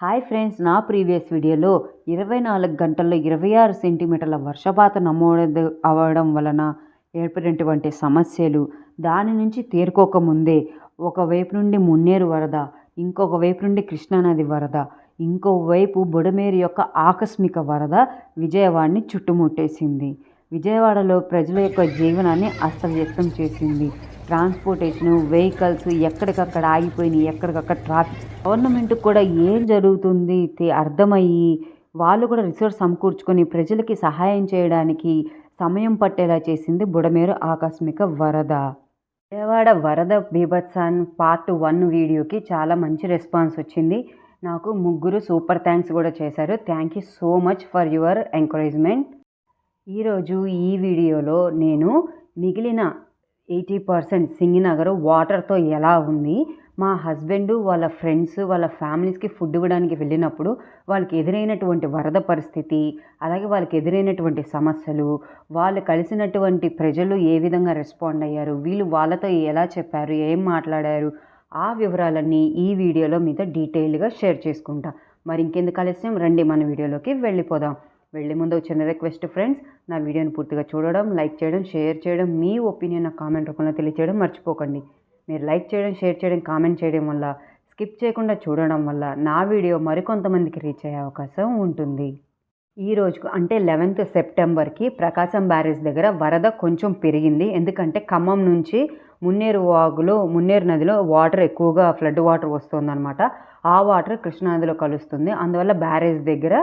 Hi friends నా previous వీడియోలో ఇరవై నాలుగు గంటల్లో ఇరవై ఆరు సెంటీమీటర్ల వర్షపాతం నమోదు అవ్వడం వలన ఏర్పడినటువంటి సమస్యలు దాని నుంచి తేరుకోకముందే ఒకవైపు నుండి మున్నేరు వరద ఇంకొక వైపు నుండి కృష్ణానది వరద ఇంకోవైపు బుడమేరు యొక్క ఆకస్మిక వరద విజయవాడని చుట్టుముట్టేసింది. విజయవాడలో ప్రజల యొక్క జీవనాన్ని అస్తవ్యస్తం చేసింది. ట్రాన్స్పోర్టేషను వెహికల్స్ ఎక్కడికక్కడ ఆగిపోయినాయి ఎక్కడికక్కడ ట్రాఫిక్. గవర్నమెంట్కి కూడా ఏం జరుగుతుంది అర్థమయ్యి వాళ్ళు కూడా రిసోర్స్ సమకూర్చుకొని ప్రజలకి సహాయం చేయడానికి సమయం పట్టేలా చేసింది బుడమేరు ఆకస్మిక వరద. విజయవాడ వరద బీభత్సాన్ పార్ట్ వన్ వీడియోకి చాలా మంచి రెస్పాన్స్ వచ్చింది. నాకు ముగ్గురు సూపర్ థ్యాంక్స్ కూడా చేశారు. Thank you so much for your encouragement. ఈరోజు ఈ వీడియోలో నేను మిగిలిన ఎయిటీ పర్సెంట్ సింగినగర్ వాటర్తో ఎలా ఉంది? మా హస్బెండ్ వాళ్ళ ఫ్రెండ్స్ వాళ్ళ ఫ్యామిలీస్కి ఫుడ్ ఇవ్వడానికి వెళ్ళినప్పుడు వాళ్ళకి ఎదురైనటువంటి వరద పరిస్థితి అలాగే వాళ్ళకి ఎదురైనటువంటి సమస్యలు వాళ్ళు కలిసినటువంటి ప్రజలు ఏ విధంగా రెస్పాండ్ అయ్యారు వీళ్ళు వాళ్ళతో ఎలా చెప్పారు ఏం మాట్లాడారు ఆ వివరాలన్నీ ఈ వీడియోలో మీద డీటెయిల్గా షేర్ చేసుకుంటా. మరి ఇంకెందుకు ఆలస్యం? రండి మన వీడియోలోకి వెళ్ళిపోదాం. వెళ్ళే ముందు చిన్న రిక్వెస్ట్ ఫ్రెండ్స్ నా వీడియోని పూర్తిగా చూడడం లైక్ చేయడం షేర్ చేయడం మీ ఒపీనియన్ నా కామెంట్ రూపంలో తెలియచేయడం మర్చిపోకండి. మీరు లైక్ చేయడం షేర్ చేయడం కామెంట్ చేయడం వల్ల స్కిప్ చేయకుండా చూడడం వల్ల నా వీడియో మరికొంతమందికి రీచ్ అయ్యే అవకాశం ఉంటుంది. ఈ రోజుకు అంటే లెవెన్త్ సెప్టెంబర్కి ప్రకాశం బ్యారేజ్ దగ్గర వరద కొంచెం పెరిగింది. ఎందుకంటే ఖమ్మం నుంచి మున్నేరు వాగులో మున్నేరు నదిలో వాటర్ ఎక్కువగా ఫ్లడ్ వాటర్ వస్తుందన్నమాట. ఆ వాటర్ కృష్ణానదిలో కలుస్తుంది. అందువల్ల బ్యారేజ్ దగ్గర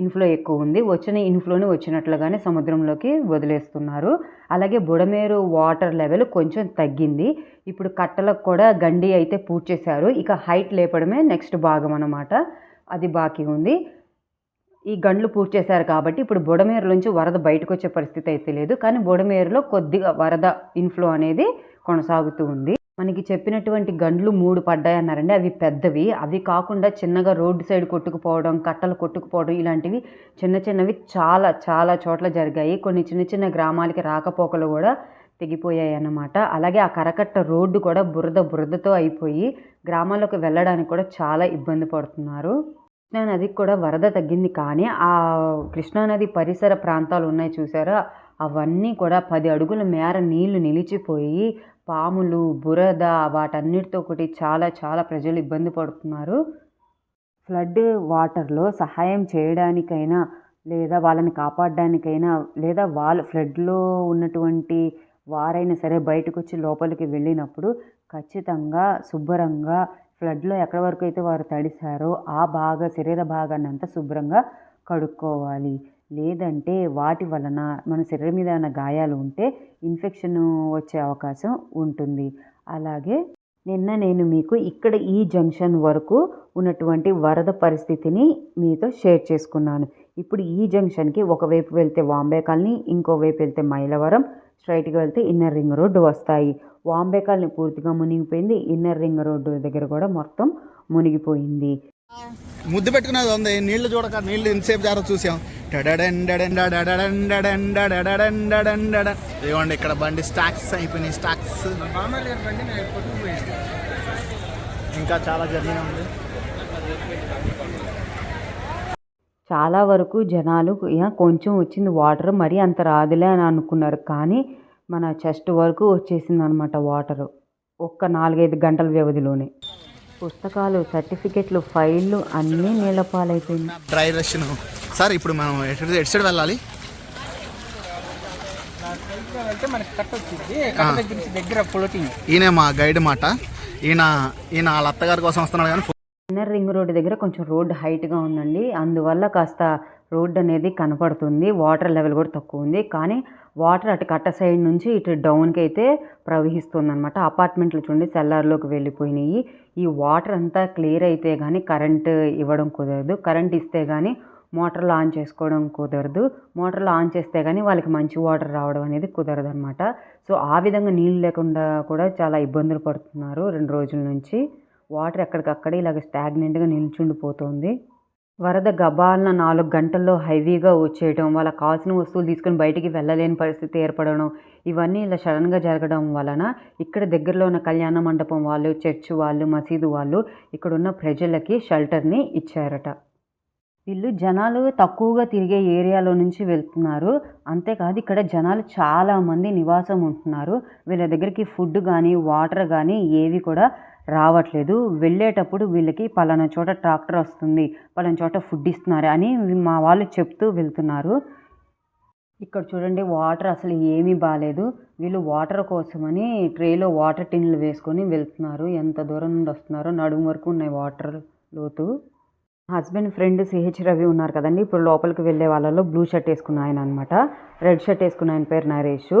ఇన్ఫ్లో ఎక్కువ ఉంది. వచ్చిన ఇన్ఫ్లోని వచ్చినట్లుగానే సముద్రంలోకి వదిలేస్తున్నారు. అలాగే బుడమేరు వాటర్ లెవెల్ కొంచెం తగ్గింది. ఇప్పుడు కట్టలకు కూడా గండి అయితే పూర్తి చేశారు ఇక హైట్ లేపడమే నెక్స్ట్ భాగం అన్నమాట. అది బాకీ ఉంది. ఈ గండ్లు పూర్తి చేశారు కాబట్టి ఇప్పుడు బుడమేరు నుంచి వరద బయటకు వచ్చే పరిస్థితి అయితే లేదు. కానీ బుడమేరులో కొద్దిగా వరద ఇన్ఫ్లో అనేది కొనసాగుతూ ఉంది. మనకి చెప్పినటువంటి గండ్లు మూడు పడ్డాయి అన్నారండి అవి పెద్దవి. అవి కాకుండా చిన్నగా రోడ్డు సైడ్ కొట్టుకుపోవడం కట్టలు కొట్టుకుపోవడం ఇలాంటివి చిన్న చిన్నవి చాలా చాలా చోట్ల జరిగాయి. కొన్ని చిన్న చిన్న గ్రామాలకి రాకపోకలు కూడా తెగిపోయాయి అన్నమాట అలాగే ఆ కరకట్ట రోడ్డు కూడా బురద బురదతో అయిపోయి గ్రామాల్లోకి వెళ్ళడానికి కూడా చాలా ఇబ్బంది పడుతున్నారు. కృష్ణానదికి కూడా వరద తగ్గింది కానీ ఆ కృష్ణానది పరిసర ప్రాంతాలు ఉన్నాయి చూసారా? అవన్నీ కూడా పది అడుగుల మేర నీళ్ళు నిలిచిపోయి పాములు బురద వాటన్నిటితో ఒకటి చాలా చాలా ప్రజలు ఇబ్బంది పడుతున్నారు. ఫ్లడ్ వాటర్లో సహాయం చేయడానికైనా లేదా వాళ్ళని కాపాడడానికైనా లేదా వాళ్ళ ఫ్లడ్లో ఉన్నటువంటి వారైనా సరే బయటకు వచ్చి లోపలికి వెళ్ళినప్పుడు ఖచ్చితంగా శుభ్రంగా ఫ్లడ్లో ఎక్కడి వరకు అయితే వారు తడిశారో ఆ భాగ శరీర భాగాన్ని అంతా శుభ్రంగా కడుక్కోవాలి. లేదంటే వాటి వలన మన శరీరం మీద ఏమైనా గాయాలు ఉంటే ఇన్ఫెక్షన్ వచ్చే అవకాశం ఉంటుంది. అలాగే నిన్న నేను మీకు ఇక్కడ ఈ జంక్షన్ వరకు ఉన్నటువంటి వరద పరిస్థితిని మీతో షేర్ చేసుకున్నాను. ఇప్పుడు ఈ జంక్షన్కి ఒకవైపు వెళ్తే వాంబే కాలనీ ఇంకోవైపు వెళ్తే మైలవరం స్ట్రైట్గా వెళ్తే ఇన్నర్ రింగ్ రోడ్డు వస్తాయి. వాంబే కాలనీ పూర్తిగా మునిగిపోయింది. ఇన్నర్ రింగ్ రోడ్డు దగ్గర కూడా మొత్తం మునిగిపోయింది. ముద్దు పెట్టుకున్నది ఉంది. నీళ్ళు చూడక నీళ్ళు ఎంతసేపు జారో చూసాం. టడడన్ ఇదిగోండి ఇక్కడ బండి స్టాక్స్ అయిపోయినాయి స్టాక్స్. ఇంకా చాలా జర్నీ ఉంది. చాలా వరకు జనాలు కొంచెం వచ్చింది వాటర్ మరి అంత రాదులే అని అనుకున్నారు. కానీ మన చెస్ట్ వరకు వచ్చేసింది అనమాట వాటర్. ఒక్క నాలుగైదు గంటల వ్యవధిలోనే. పుస్తకాలు సర్టిఫికెట్లు ఫైళ్ళు అన్నీ నీళ్ళ పాలైపోయింది డ్రై రష్ సార్ ఇప్పుడు మనం ఎటు ఎటు సైడ్ వెళ్ళాలి? దగ్గర ఫ్లోటింగ్ ఈయన మా గైడ్ మాట. ఈయన ఈయన వాళ్ళ అత్తగారి కోసం వస్తున్నాడు కానీ ఇన్నర్ రింగ్ రోడ్డు దగ్గర కొంచెం రోడ్డు హైట్గా ఉందండి. అందువల్ల కాస్త రోడ్డు అనేది కనపడుతుంది. వాటర్ లెవెల్ కూడా తక్కువ ఉంది. కానీ వాటర్ అటు కట్ట సైడ్ నుంచి ఇటు డౌన్కి అయితే ప్రవహిస్తుంది అనమాట అపార్ట్మెంట్లు చూడండి సెల్లార్లోకి వెళ్ళిపోయినాయి. ఈ వాటర్ అంతా క్లియర్ అయితే కానీ కరెంట్ ఇవ్వడం కుదరదు. కరెంట్ ఇస్తే కానీ మోటార్లు ఆన్ చేసుకోవడం కుదరదు. మోటార్లు ఆన్ చేస్తే కానీ వాళ్ళకి మంచి వాటర్ రావడం అనేది కుదరదు అనమాట సో ఆ విధంగా నీళ్ళు లేకుండా కూడా చాలా ఇబ్బందులు పడుతున్నారు రెండు రోజుల నుంచి. వాటర్ ఎక్కడికక్కడ ఇలాగ స్టాగ్నెంట్గా నిల్చుండిపోతుంది. వరద గబాలన నాలుగు గంటల్లో హైవీగా వచ్చేయటం వాళ్ళకి కావాల్సిన వస్తువులు తీసుకొని బయటికి వెళ్ళలేని పరిస్థితి ఏర్పడడం ఇవన్నీ ఇలా సడన్గా జరగడం వలన ఇక్కడ దగ్గరలో ఉన్న కళ్యాణ మండపం వాళ్ళు చర్చ్ వాళ్ళు మసీదు వాళ్ళు ఇక్కడున్న ప్రజలకి షెల్టర్ని ఇచ్చారట. వీళ్ళు జనాలు తక్కువగా తిరిగే ఏరియాలో నుంచి వెళ్తున్నారు. అంతేకాదు ఇక్కడ జనాలు చాలామంది నివాసం ఉంటున్నారు. వీళ్ళ దగ్గరికి ఫుడ్ కానీ వాటర్ కానీ ఏవి కూడా రావట్లేదు. వెళ్ళేటప్పుడు వీళ్ళకి పలానా చోట ట్రాక్టర్ వస్తుంది పలానా చోట ఫుడ్ ఇస్తున్నారు అని మా వాళ్ళు చెప్తూ వెళ్తున్నారు. ఇక్కడ చూడండి వాటర్ అసలు ఏమీ బాగాలేదు వీళ్ళు వాటర్ కోసమని ట్రేలో వాటర్ టిన్లు వేసుకొని వెళ్తున్నారు. ఎంత దూరం నుండి వస్తున్నారో నడుము వరకు ఉన్నాయి వాటర్ లోతు. హస్బెండ్ ఫ్రెండ్ సిహెచ్ రవి ఉన్నారు కదండి. ఇప్పుడు లోపలికి వెళ్ళే వాళ్ళలో బ్లూ షర్ట్ వేసుకున్న ఆయన అనమాట రెడ్ షర్ట్ వేసుకున్న ఆయన పేరు నరేష్.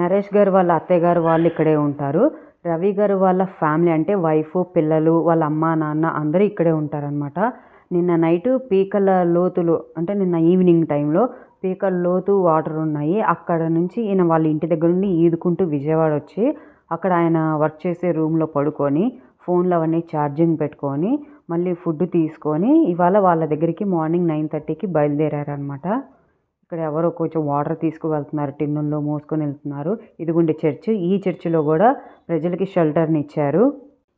నరేష్ గారు వాళ్ళ అత్తయ్య గారు వాళ్ళు ఇక్కడే ఉంటారు. రవి గారు వాళ్ళ ఫ్యామిలీ అంటే వైఫ్ పిల్లలు వాళ్ళ అమ్మ నాన్న అందరూ ఇక్కడే ఉంటారనమాట నిన్న నైట్ పీకల లోతులు అంటే నిన్న ఈవినింగ్ టైంలో పీకల లోతు వాటర్ ఉన్నాయి. అక్కడ నుంచి ఈయన వాళ్ళ ఇంటి దగ్గర నుండి ఈదుకుంటూ విజయవాడ వచ్చి అక్కడ ఆయన వర్క్ చేసే రూమ్లో పడుకొని ఫోన్లు అవన్నీ ఛార్జింగ్ పెట్టుకొని మళ్ళీ ఫుడ్ తీసుకొని ఇవాళ వాళ్ళ దగ్గరికి మార్నింగ్ నైన్ థర్టీకి బయలుదేరారనమాట ఇక్కడ ఎవరో కొంచెం వాటర్ తీసుకువెళ్తున్నారు టిన్నుల్లో మోసుకొని వెళ్తున్నారు. ఇదిగుండే చర్చ్. ఈ చర్చిలో కూడా ప్రజలకి షెల్టర్ని ఇచ్చారు.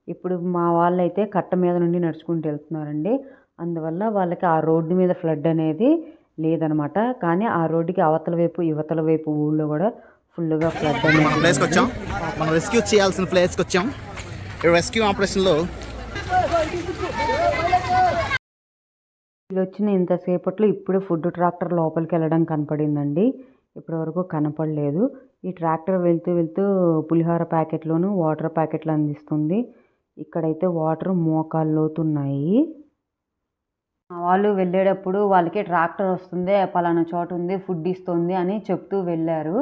ఇప్పుడు మా వాళ్ళైతే కట్ట మీద నుండి నడుచుకుంటూ వెళ్తున్నారండి. అందువల్ల వాళ్ళకి ఆ రోడ్డు మీద ఫ్లడ్ అనేది లేదనమాట. కానీ ఆ రోడ్డుకి అవతల వైపు యువతల వైపు ఊళ్ళో కూడా ఫుల్గా ఫ్లడ్ అనేది ప్లేస్కి వచ్చాం. మనం రెస్క్యూ చేయాల్సిన ప్లేస్కి వచ్చాం. ఈ రెస్క్యూ ఆపరేషన్లో వీళ్ళు వచ్చిన ఇంతసేపట్లో ఇప్పుడే ఫుడ్ ట్రాక్టర్ లోపలికి వెళ్ళడం కనపడిందండి. ఇప్పటివరకు కనపడలేదు. ఈ ట్రాక్టర్ వెళ్తూ వెళ్తూ పులిహోర ప్యాకెట్లోను వాటర్ ప్యాకెట్లు అందిస్తుంది. ఇక్కడైతే వాటర్ మోకాలు లోతున్నాయి. వాళ్ళు వెళ్ళేటప్పుడు వాళ్ళకి ట్రాక్టర్ వస్తుంది పలానా చోట ఉంది ఫుడ్ ఇస్తుంది అని చెప్తూ వెళ్ళారు.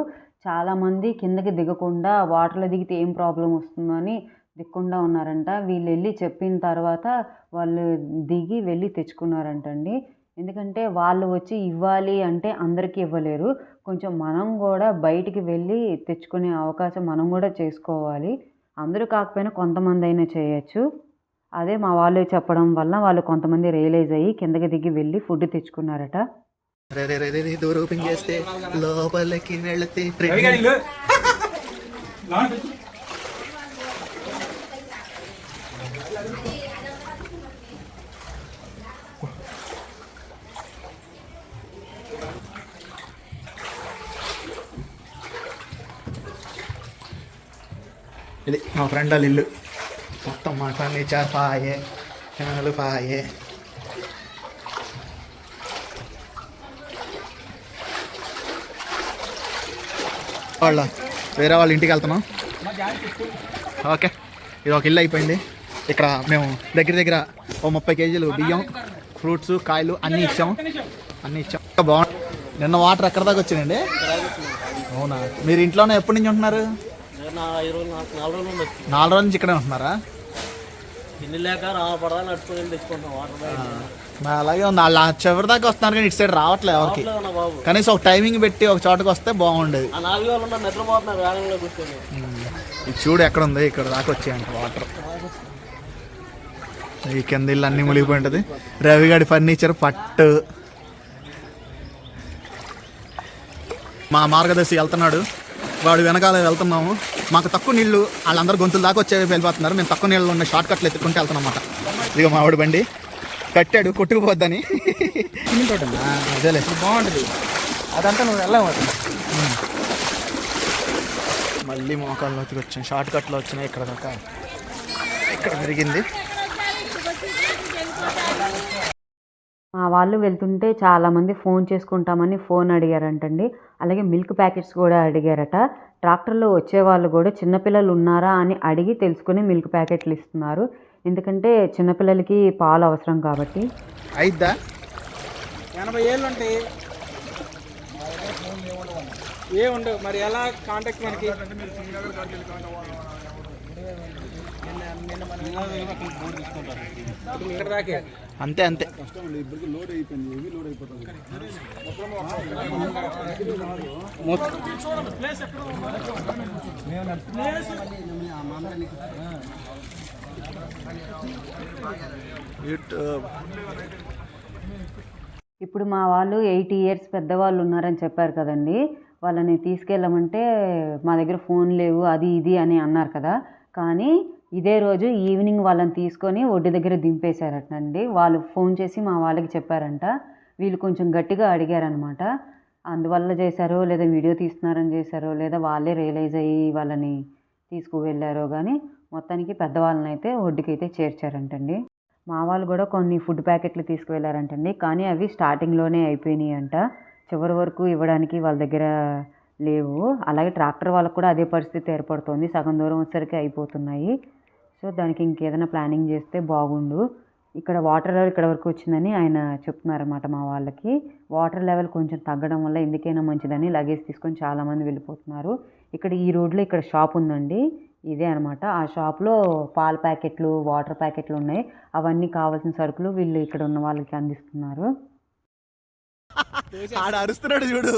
చాలామంది కిందకి దిగకుండా వాటర్లో దిగితే ఏం ప్రాబ్లం వస్తుందో అని దిక్కుండా ఉన్నారంట. వీళ్ళు వెళ్ళి చెప్పిన తర్వాత వాళ్ళు దిగి వెళ్ళి తెచ్చుకున్నారంటండి. ఎందుకంటే వాళ్ళు వచ్చి ఇవ్వాలి అంటే అందరికీ ఇవ్వలేరు. కొంచెం మనం కూడా బయటికి వెళ్ళి తెచ్చుకునే అవకాశం మనం కూడా చేసుకోవాలి. అందరూ కాకపోయినా కొంతమంది అయినా చేయొచ్చు. అదే మా వాళ్ళు చెప్పడం వల్ల వాళ్ళు కొంతమంది రియలైజ్ అయ్యి కిందకి దిగి వెళ్ళి ఫుడ్ తెచ్చుకున్నారట. చేస్తే లోపలికి వెళితే ఇది మా ఫ్రెండ్ వాళ్ళ ఇల్లు. మొత్తం మా ఫర్నిచర్ పాయే ఫ్యాన్లు పాయే వాళ్ళ వేరే వాళ్ళ ఇంటికి వెళ్తున్నాం. ఓకే ఇది ఒక ఇల్లు అయిపోయింది. ఇక్కడ మేము దగ్గర దగ్గర ఓ ముప్పై కేజీలు బియ్యం ఫ్రూట్స్ కాయలు అన్నీ ఇచ్చాం. అన్నీ ఇచ్చాం. బాగుంది. నిన్న వాటర్ ఎక్కడ దాకా వచ్చిందండి? అవునా? మీరు ఇంట్లోనే ఎప్పటి నుంచి ఉంటున్నారు? నాలుగు రోజులు నుంచి ఇక్కడే ఉంటున్నారా? తిండి లేక నడుచుకుని తెచ్చుకుంటాం వాటర్ మా అలాగే ఉంది. చివరి దాకా వస్తున్నారు కానీ ఇటు సైడ్ రావట్లేదు ఎవరికి. కనీసం ఒక టైమింగ్ పెట్టి ఒక చోటకి వస్తే బాగుండేది. ఇది చూడు ఎక్కడ ఉంది ఇక్కడ దాకా వచ్చాయంట వాటర్. ఈ కింద ఇల్లు అన్నీ మునిగిపోయి ఉంటుంది. రవిగాడి ఫర్నిచర్ పట్టు. మా మార్గదర్శి వెళ్తున్నాడు. వాడు వెనకాల వెళ్తున్నాము. మాకు తక్కువ నీళ్ళు వాళ్ళందరూ గొంతుల దాకా వచ్చే వెళ్ళిపోతున్నారు. మేము తక్కువ నీళ్ళు ఉన్న షార్ట్ కట్లు ఎత్తుకుంటూ వెళ్తున్నాం అన్నమాట. ఇదిగో మా ఆవిడ బండి. కట్టాడు కొట్టుకుపోద్దని. అదేలే. బాగుంటుంది. అదంతా నువ్వు వెళ్ళాము మళ్ళీ మోకాల్లోకి వచ్చాం షార్ట్ కట్లో వచ్చినాయి ఇక్కడ దాకా. ఇక్కడ పెరిగింది. మా వాళ్ళు వెళ్తుంటే చాలామంది ఫోన్ చేసుకుంటామని ఫోన్ అడిగారంటండి. అలాగే మిల్క్ ప్యాకెట్స్ కూడా అడిగారట. ట్రాక్టర్లో వచ్చే వాళ్ళు కూడా చిన్నపిల్లలు ఉన్నారా అని అడిగి తెలుసుకుని మిల్క్ ప్యాకెట్లు ఇస్తున్నారు. ఎందుకంటే చిన్నపిల్లలకి పాలు అవసరం కాబట్టి. అయిద్దా? ఎనభై ఏళ్ళు ఉంటాయి ఏ ఉండవు మరి? ఎలా కాంటాక్ట్ మనకి? అంతే అంతే. ఇప్పుడు మా వాళ్ళు ఎయిటీ ఇయర్స్ పెద్దవాళ్ళు ఉన్నారని చెప్పారు కదండి. వాళ్ళని తీసుకెళ్ళమంటే మా దగ్గర ఫోన్ లేవు అది ఇది అని అన్నారు కదా. కానీ ఇదే రోజు ఈవినింగ్ వాళ్ళని తీసుకొని ఒడ్డు దగ్గర దింపేశారటండి వాళ్ళు ఫోన్ చేసి మా వాళ్ళకి చెప్పారంట. వీళ్ళు కొంచెం గట్టిగా అడిగారనమాట. అందువల్ల చేశారో లేదా వీడియో తీస్తున్నారని చేశారో లేదా వాళ్ళే రియలైజ్ అయ్యి వాళ్ళని తీసుకువెళ్ళారో కానీ మొత్తానికి పెద్దవాళ్ళని అయితే ఒడ్డుకైతే చేర్చారంటండి. మా వాళ్ళు కూడా కొన్ని ఫుడ్ ప్యాకెట్లు తీసుకువెళ్ళారంటండి. కానీ అవి స్టార్టింగ్లోనే అయిపోయినాయి అంట చివరి వరకు ఇవ్వడానికి వాళ్ళ దగ్గర లేవు. అలాగే ట్రాక్టర్ వాళ్ళకు కూడా అదే పరిస్థితి ఏర్పడుతుంది. సగం దూరం వచ్చేసరికి అయిపోతున్నాయి. సో దానికి ఇంకేదైనా ప్లానింగ్ చేస్తే బాగుండు. ఇక్కడ వాటర్ లెవెల్ ఇక్కడ వరకు వచ్చిందని ఆయన చెప్తున్నారన్నమాట మా వాళ్ళకి. వాటర్ లెవెల్ కొంచెం తగ్గడం వల్ల ఎందుకైనా మంచిదని లగేజ్ తీసుకొని చాలామంది వెళ్ళిపోతున్నారు. ఇక్కడ ఈ రోడ్లో ఇక్కడ షాప్ ఉందండి. ఇదే అనమాట ఆ షాప్లో పాల ప్యాకెట్లు వాటర్ ప్యాకెట్లు ఉన్నాయి. అవన్నీ కావాల్సిన సరుకులు వీళ్ళు ఇక్కడ ఉన్న వాళ్ళకి అందిస్తున్నారు. ఆడ అరుస్తున్నాడు చూడు.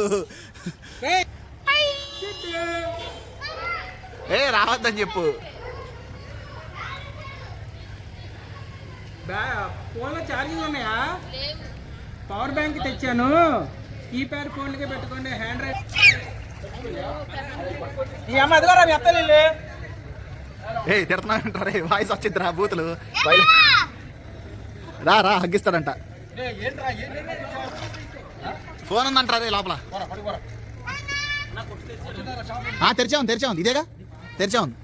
ఏ రావద్దని చెప్పు. ఫోన్లో ఛార్జింగ్ ఉన్నాయా? పవర్ బ్యాంక్ తెచ్చాను. కీప్యాడ్ ఫోన్లకే పెట్టుకోండి హ్యాండ్ రైట్ ఈ అమ్మ అత్తలు ఏ వాయిస్ వచ్చింది రా బూతులు. రా రా హగ్గిస్తాడంట. ఫోన్ ఉందంటారా రే లోపల? ఆ, తెరిచా ఉంది తెరిచా ఉంది. ఇదేగా? తెరిచా ఉంది.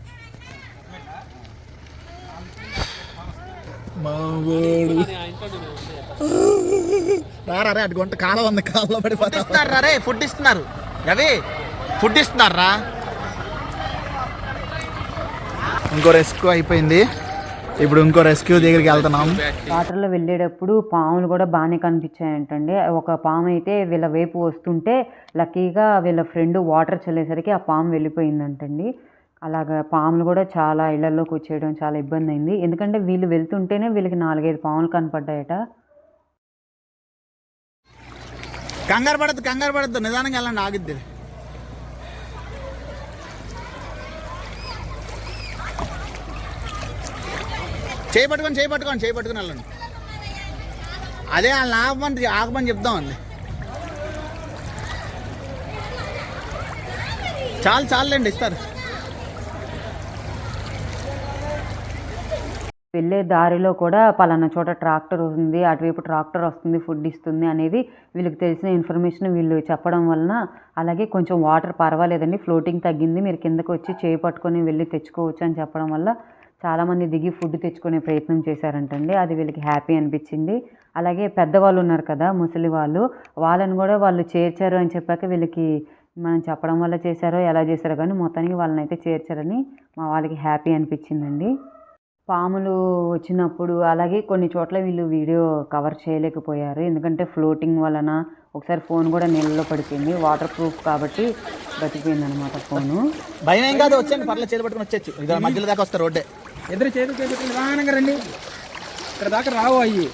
రారా రే అటు గుంట కాలం ఉంది కాలంలో పడిపోతారు రే ఫుడ్ ఇస్తున్నారు రవి ఫుడ్ ఇస్తున్నారా ఇంకో రెస్క్యూ అయిపోయింది. ఇప్పుడు ఇంకో రెస్క్యూ దగ్గరికి వెళ్తున్నాం. వాటర్లో వెళ్ళేటప్పుడు పాములు కూడా బాగానే కనిపించాయంటండి. ఒక పాము అయితే వీళ్ళ వైపు వస్తుంటే లక్కీగా వీళ్ళ ఫ్రెండ్ వాటర్ చల్లేసరికి ఆ పాము వెళ్ళిపోయిందంటండి. అలాగా పాములు కూడా చాలా ఇళ్ళలోకి వచ్చేయడం చాలా ఇబ్బంది అయింది ఎందుకంటే వీళ్ళు వెళ్తుంటేనే వీళ్ళకి నాలుగైదు పాములు కనపడ్డాయట. కంగారు పడద్దు కంగారు పడద్దు. నిదానంగా వెళ్ళండి ఆగిద్ది. చేపట్టుకొని చేపట్టుకోండి చేయి పట్టుకోండి వెళ్ళండి. అదే వాళ్ళని ఆగమని ఆగమని చెప్దామండి చాలు చాలండి ఇస్తారు. వెళ్ళే దారిలో కూడా పలానా చోట ట్రాక్టర్ ఉంది అటువైపు ట్రాక్టర్ వస్తుంది ఫుడ్ ఇస్తుంది అనేది వీళ్ళకి తెలిసిన ఇన్ఫర్మేషన్ వీళ్ళు చెప్పడం వలన. అలాగే కొంచెం వాటర్ పర్వాలేదండి ఫ్లోటింగ్ తగ్గింది మీరు కిందకు వచ్చి చేయి పట్టుకొని వెళ్ళి తెచ్చుకోవచ్చు అని చెప్పడం వల్ల చాలామంది దిగి ఫుడ్ తెచ్చుకునే ప్రయత్నం చేశారంటండి అది వీళ్ళకి హ్యాపీ అనిపించింది. అలాగే పెద్దవాళ్ళు ఉన్నారు కదా ముసలి వాళ్ళు వాళ్ళని కూడా వాళ్ళు చేర్చారు అని చెప్పాక వీళ్ళకి మనం చెప్పడం వల్ల చేశారో ఎలా చేశారో కానీ మొత్తానికి వాళ్ళని అయితే చేర్చారని మా వాళ్ళకి హ్యాపీ అనిపించిందండి. పాములు వచ్చినప్పుడు అలాగే కొన్ని చోట్ల వీళ్ళు వీడియో కవర్ చేయలేకపోయారు. ఎందుకంటే ఫ్లోటింగ్ వలన ఒకసారి ఫోన్ కూడా నీళ్ళలో పడిపోయింది. వాటర్ ప్రూఫ్ కాబట్టి బతికిపోయింది అనమాట ఫోను. భయం ఏం కాదు వచ్చండి పర్లేదు చేతి పట్టుకొని వచ్చేచ్చు మధ్యలో దాకా వస్తారు రోడ్డే. ఎదురు చేతులు చేతులు నిదానంగా రండి. ఇక్కడ దాకా రావు అయ్యి.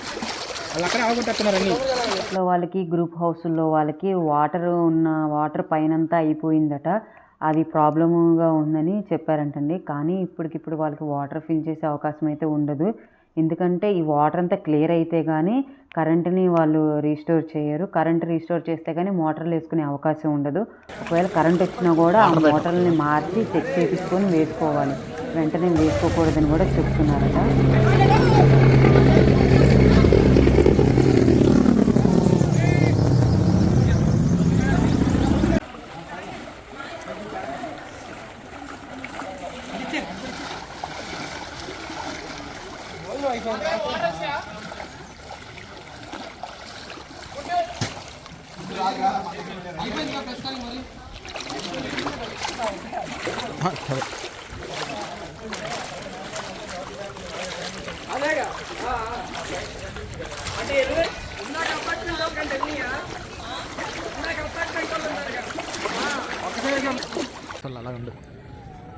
వాళ్ళు అక్కడ వాళ్ళకి గ్రూప్ హౌస్లో వాళ్ళకి వాటర్ ఉన్న వాటర్ పైనంతా అయిపోయిందట. అది ప్రాబ్లమ్గా ఉందని చెప్పారంటండి. కానీ ఇప్పటికిప్పుడు వాళ్ళకి వాటర్ ఫిల్ చేసే అవకాశం అయితే ఉండదు. ఎందుకంటే ఈ వాటర్ అంతా క్లియర్ అయితే కానీ కరెంటుని వాళ్ళు రీస్టోర్ చేయరు. కరెంట్ రీస్టోర్ చేస్తే కానీ మోటార్లు వేసుకునే అవకాశం ఉండదు. ఒకవేళ కరెంట్ వచ్చినా కూడా ఆ మోటార్లని మార్చి చెక్ చేపించుకొని వేసుకోవాలి. వెంటనే వేసుకోకూడదని కూడా చెప్తున్నారట. అలా ఉండు.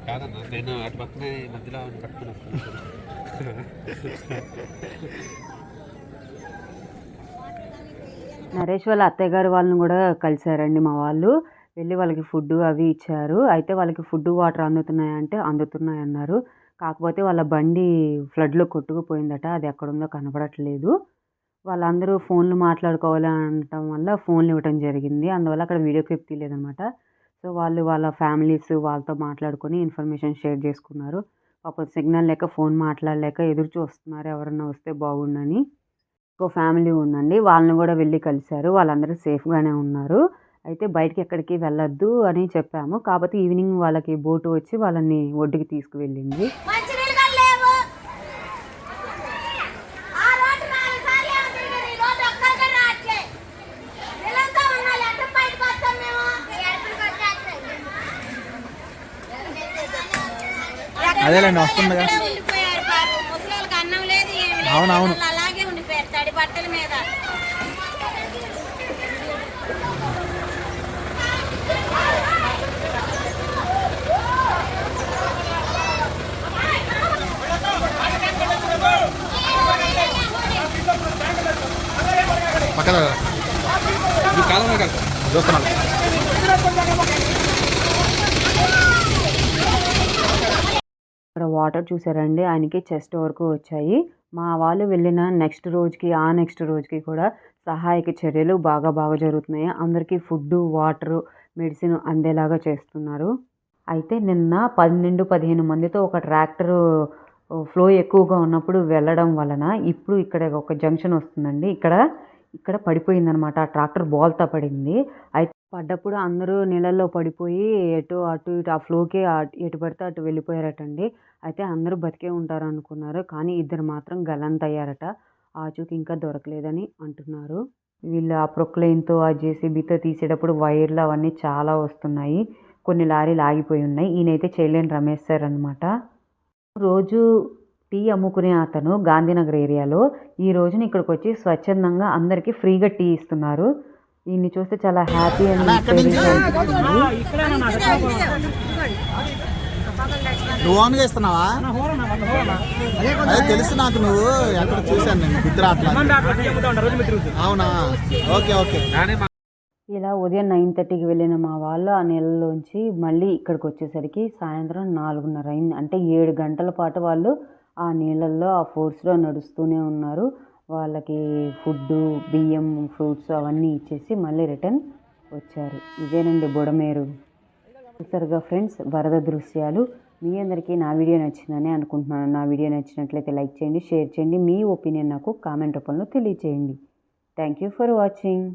కాదన్నా నేను అటు పక్కనే మధ్యలో నరేష్ వాళ్ళ అత్తయ్య గారు వాళ్ళని కూడా కలిశారండి మా వాళ్ళు. వెళ్ళి వాళ్ళకి ఫుడ్ అవి ఇచ్చారు. అయితే వాళ్ళకి ఫుడ్ వాటర్ అందుతున్నాయంటే అందుతున్నాయి అన్నారు. కాకపోతే వాళ్ళ బండి ఫ్లడ్లో కొట్టుకుపోయిందట. అది ఎక్కడుందో కనపడట్లేదు. వాళ్ళందరూ ఫోన్లు మాట్లాడుకోవాలి అనటం వల్ల ఫోన్లు ఇవ్వటం జరిగింది. అందువల్ల అక్కడ వీడియో క్లిప్ తీయలేదనమాట సో వాళ్ళు వాళ్ళ ఫ్యామిలీస్ వాళ్ళతో మాట్లాడుకొని ఇన్ఫర్మేషన్ షేర్ చేసుకున్నారు. పాపం సిగ్నల్ లేక ఫోన్ మాట్లాడలేక ఎదురు చూస్తున్నారు. ఎవరన్నా వస్తే బాగుండని. ఇంకో ఫ్యామిలీ ఉందండి. వాళ్ళని కూడా వెళ్ళి కలిశారు. వాళ్ళందరూ సేఫ్గానే ఉన్నారు. అయితే బయటికి ఎక్కడికి వెళ్ళొద్దు అని చెప్పాము. కాకపోతే ఈవినింగ్ వాళ్ళకి బోటు వచ్చి వాళ్ళని ఒడ్డుకి తీసుకువెళ్ళింది మంచినీళ్ళు కూడా లేవు ఆ రోడ్డు నాలుగు సార్లు ఏమో తిరిగారు ఈ రోడ్డు ఒక్కరికే రావట్లే నిలంతా ఉండాలి ఎక్కడ బయటకు వస్తాం మేము అదేలేండి, వస్తుందిగా. అక్కడే ఉండిపోయారు పాపం ముసలోళ్ళకి అన్నం లేదు ఏమి లేదు. అవునవును. వాళ్ళు అలాగే ఉండిపోయారు తడి బట్టల మీద. పక్కన ఇది కాలంలో కాదు చూస్తున్నాను ఇక్కడ వాటర్ చూసారండి. ఆయనకి చెస్ట్ వరకు వచ్చాయి. మా వాళ్ళు వెళ్ళిన నెక్స్ట్ రోజుకి ఆ నెక్స్ట్ రోజుకి కూడా సహాయక చర్యలు బాగా బాగా జరుగుతున్నాయి. అందరికీ ఫుడ్ వాటరు మెడిసిన్ అందేలాగా చేస్తున్నారు. అయితే నిన్న పన్నెండు పదిహేను మందితో ఒక ట్రాక్టరు ఫ్లో ఎక్కువగా ఉన్నప్పుడు వెళ్ళడం వలన ఇప్పుడు ఇక్కడ ఒక జంక్షన్ వస్తుందండి. ఇక్కడ ఇక్కడ పడిపోయిందనమాట. ఆ ట్రాక్టర్ బోల్తా పడింది. అయితే పడ్డప్పుడు అందరూ నీళ్ళల్లో పడిపోయి ఎటు అటు ఇటు ఆ ఫ్లోకే ఎటు పడితే అటు వెళ్ళిపోయారటండి. అయితే అందరూ బతికే ఉంటారు అనుకున్నారు కానీ ఇద్దరు మాత్రం గల్లంత అయ్యారట ఆచూకి ఇంకా దొరకలేదని అంటున్నారు. వీళ్ళు ఆ ప్రొక్లైన్తో ఆ జేసీబీతో తీసేటప్పుడు వైర్లు అవన్నీ చాలా వస్తున్నాయి. కొన్ని లారీలు ఆగిపోయి ఉన్నాయి. ఈయనైతే చేయలేని రమేష్ సార్ అనమాట రోజు టీ అమ్ముకునే అతను గాంధీనగర్ ఏరియాలో. ఈ రోజున ఇక్కడికి వచ్చి స్వచ్ఛందంగా అందరికీ ఫ్రీగా టీ ఇస్తున్నారు. ఈయన్ని చూస్తే చాలా హ్యాపీ నువ్వు ఇస్తున్నావా? అదే తెలుసు నాకు నువ్వు. ఎక్కడ చూశాను నేను అవునా? Okay okay. ఇలా ఉదయం నైన్ థర్టీకి వెళ్ళిన మా వాళ్ళు ఆ నెలలోంచి మళ్ళీ ఇక్కడికి వచ్చేసరికి సాయంత్రం నాలుగున్నర అయింది. అంటే ఏడు గంటల పాటు వాళ్ళు ఆ నీళ్ళల్లో ఆ ఫోర్స్లో నడుస్తూనే ఉన్నారు. వాళ్ళకి ఫుడ్డు బియ్యం ఫ్రూట్స్ అవన్నీ ఇచ్చేసి మళ్ళీ రిటర్న్ వచ్చారు. ఇదేనండి బుడమేరు. చూసారుగా ఫ్రెండ్స్ వరద దృశ్యాలు. మీ అందరికీ నా వీడియో నచ్చిందని అనుకుంటున్నాను. నా వీడియో నచ్చినట్లయితే లైక్ చేయండి షేర్ చేయండి. మీ ఒపీనియన్ నాకు కామెంట్ రూపంలో తెలియచేయండి. Thank you for watching.